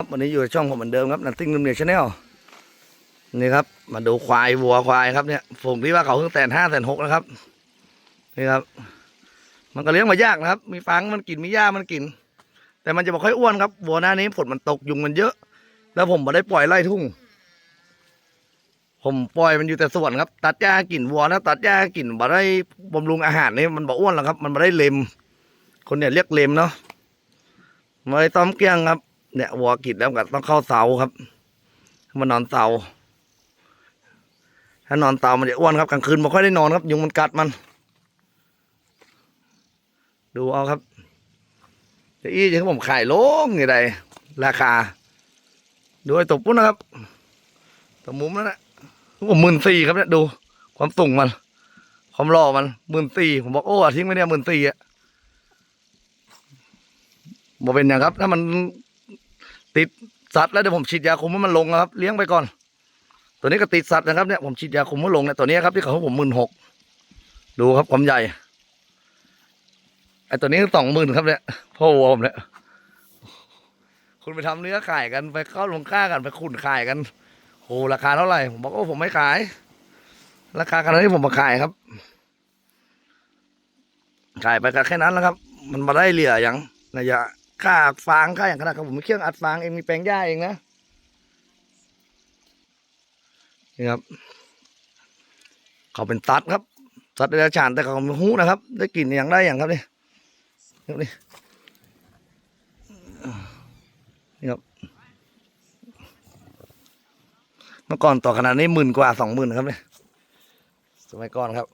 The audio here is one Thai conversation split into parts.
ครับวันนี้อยู่ในช่องผมเหมือนเดิมครับนันติ้งนุ่มเนียชาแนลนี่ครับ มาดูควายวัวควายครับเนี่ยผมที่ว่าเขาเพิ่งแต่ห้าแต่หกนะครับนี่ครับ มันก็เลี้ยงมายากนะครับ มีฟังมันกินมีหญ้ามันกิน แต่มันจะไม่ค่อยอ้วนครับวัวหน้านี้ฝนมันตกยุงมันเยอะ แล้วผมม่ได้ปล่อยไล่ทุ่ง ผมปล่อยมันอยู่แต่สวนครับ ตัดหญ้ากินวัวนะตัดหญ้ากินบ่ได้บำรุงอาหารนี่มันบ่อ้วนหรอกครับ มันม่ได้เลมคนเนี่ยเรียกเลมเนาะม่ได้ต้อมเกี้ยงครับ เนี่ยวัวกินแล้วก็ต้องเข้าเสาครับมันนอนเสาถ้านอนเสามันจะอ้วนครับกลางคืนไม่ค่อยได้นอนครับ ยุงมันกัดมัน ดูเอาครับเจะอี้จะให้ผมขายลงอย่างไรราคาดูไอ้ตบปุ้นนะครับตบมุมนั่นแหละผมหมื่นสี่ครับเนี่ยดู ความสูงมัน ความหล่อมันหมื่นสี่ผมบอกโอ้ทิ้งไว้เนี่ยหมื่นสี่อะบอกเป็นอย่างครับ ถ้ามัน ติดสัตว์แล้วเดี๋ยวผมฉีดยาคุมให้มันลงนะครับ เลี้ยงไปก่อน ตัวนี้ก็ติดสัตว์นะครับเนี่ยผมฉีดยาคุมให้ลงเนี่ยตัวนี้ครับที่เขาให้ผมหมื่นหกดูครับความใหญ่ไอ้ตัวนี้สองหมื่นครับเนี่ยพ่อวัวผมเนี่ยคุณไปทำเนื้อขายกันไปเข้าลงค่ากันไปขุนขายกันโอ้ราคาเท่าไหร่ผมบอกโอ้ผมไม่ขาย ราคาขนาดนี้ผมมาขายครับ ขายไปก็แค่นั้นแล้วครับ มันมาได้เหลี่ยอย่างนะยะ ค่าอัดฟางค่าอย่างขนาดครับผมมีเครื่องอัดฟางเองมีแปลงหญ้าเองนะนี่ครับ เขาเป็นตัดครับตัดเดรัจฉานแต่เขาไม่หูนะครับ ได้กลิ่นอย่างได้อย่างครับนี่นี่นี่นี่ครับเมื่อก่อนต่อขนาดนี้หมื่นกว่าสองหมื่นครับเนี่ยสมัยก่อนครับ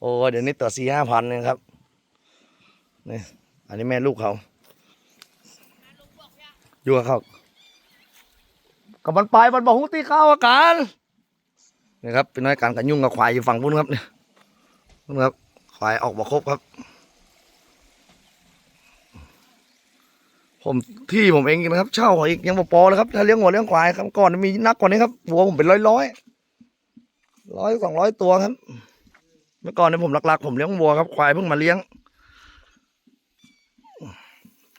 โอ้เดี๋ยวนี้ต่อสี่ห้าพันเนี่ยครับนี่อันนี้แม่ลูกเขา อยู่กับเขากับมันไปมันบอกหูตีเข้าอาการนี่ครับเป็นน้อยการกันยุ่งกับควายอยู่ฝั่งพุ้นครับเนี่ยนู่นครับควายออกมาครบครับ ผมที่ผมเองนะครับ เช่าเขาอีกยังบ่พอเลยครับถ้าเลี้ยงวัวเลี้ยงควายครับก่อนมีนักกว่านี้ครับวัวผมเป็นร้อยร้อยร้อยสองร้อยตัวครับ เมื่อก่อนเนี่ยผมหลักๆ ผมเลี้ยงวัวครับควายเพิ่งมาเลี้ยง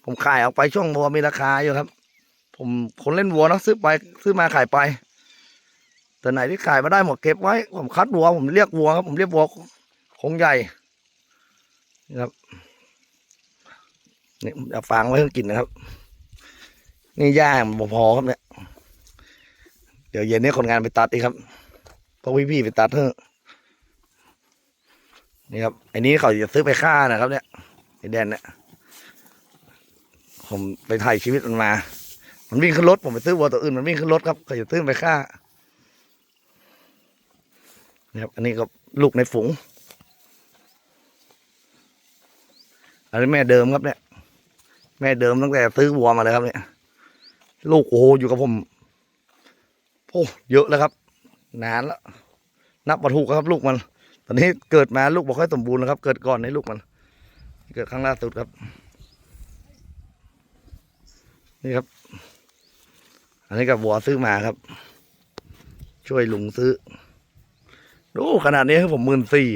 ผมขายออกไปช่วงวัวมีราคาอยู่ครับ ผมคนเล่นวัวเนะซื้อไปซื้อมาขายไปแต่ไหนที่ขายมาได้หมดเก็บไว้ ผมคัดวัว ผมเรียกวัวครับ ผมเรียกวัวคงใหญ่นี่ครับนี่ผมจะฟางไว้ให้กินนะครับ นี่ย่างมันพอครับเนี่ย เดี๋ยวเย็นนี้คนงานไปตัดอีกครับพวกพี่ๆไปตัดเถอะนี่ครับอ้นี้เขาจะซื้อไปฆ่านะครับ เนี่ยไอแดนเนี่ย ผมไปถ่ายชีวิตมันมา มันวิ่งขึ้นรถผมไปซื้อวัวตัวอื่นมันวิ่งขึ้นรถครับเขาจะซื้อไปฆ่านี่ครับอันนี้ก็ลูกในฝูงอันนี้แม่เดิมครับเนี่ย แม่เดิมตั้งแต่ซื้อวัวมาเลยครับเนี่ย ลูกโอ้โหอยู่กับผมโอ้เยอะแล้วครับ นานแล้ว นับมาถูกครับ ลูกมัน ตอนนี้เกิดมาลูกบ่ค่อยสมบูรณ์แล้วครับ เกิดก่อนในลูกมัน เกิดครั้งล่าสุดครับ นี่ครับ อันนี้กับวัวซื้อมาครับ ช่วยลุงซื้อ ดูขนาดนี้ให้ผมหมื่นสี่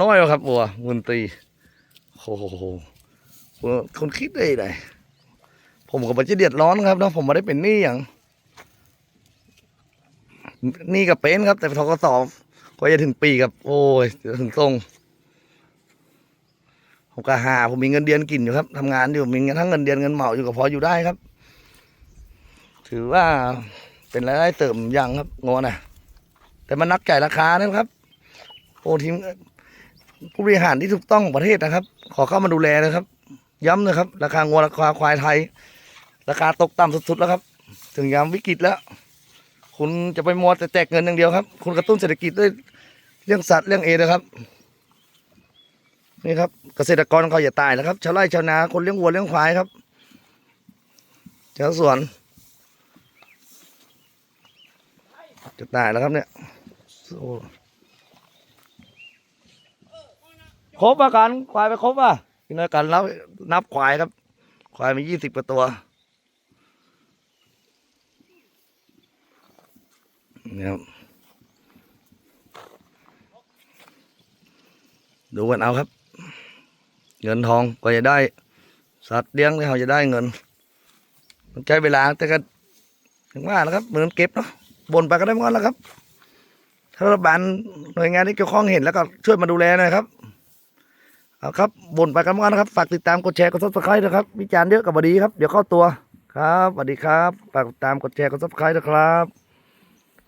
น้อยครับวัวหมื่นสี่โอ้โหคนคิดได้ไงผมก็ไม่จะเดือดร้อนครับเนาะผมไม่ได้เป็นหนี้อย่างหนี่กับเป็นครับ แต่ทกสก็จะถึงปีกับ โอ้ยถึงทรง ผมก็หาผมมีเงินเดือนกินอยู่ครับทำงานอยู่มีเงินทั้งเงินเดือนเงินเหมาอยู่ก็พออยู่ได้ครับ ถือว่าเป็นรายได้เสริมอย่างครับงอนะแต่มันนักจ่ายราคานะครับโอ้ทีมผู้บริหารที่ถูกต้องของประเทศนะครับ ขอเข้ามาดูแลนะครับ ย้ำนะครับ ราคางวราคาควายไทย ราคาตกต่ำสุดๆแล้วครับ ถึงยามวิกฤตแล้ว คุณจะไปมัวแต่แจกเงินอย่างเดียวครับ คุณกระตุ้นเศรษฐกิจด้วยเรื่องสัตว์เรื่องเอนะครับ นี่ครับเกษตรกรเขาอย่าตายนะครับชาวไร่ชาวนาคนเลี้ยงวัวเลี้ยงควายครับชาวสวน จะตายแล้วครับเนี่ยโอ้ครบอากันควายไปครบอะพี่น้อยกันแล้วนับควายครับ ควายมียี่สิบกว่าตัวนี่ครับดูกันเอาครับ เงินทองก็จะได้ สัตว์เลี้ยงที่เขาจะได้เงิน มันใช้เวลาแต่ก็ถึงว่าแล้วครับเหมือนเก็บเนาะบ่นไปก็ได้เหมือนกันแล้วครับถ้ารัฐบาลหน่วยงานที่เกี่ยวข้องเห็นแล้วก็ช่วยมาดูแลหน่อยครับเอาครับบ่นไปกันเมือนกันนะครับ ฝากติดตามกดแชร์กดซับสไครต์นะครับ วิจารณ์เยอะกับบดีครับ เดี๋ยวเข้าตัวครับสวัสดีครับ ฝากติดตามกดแชร์กดซับสไครต์นะครับ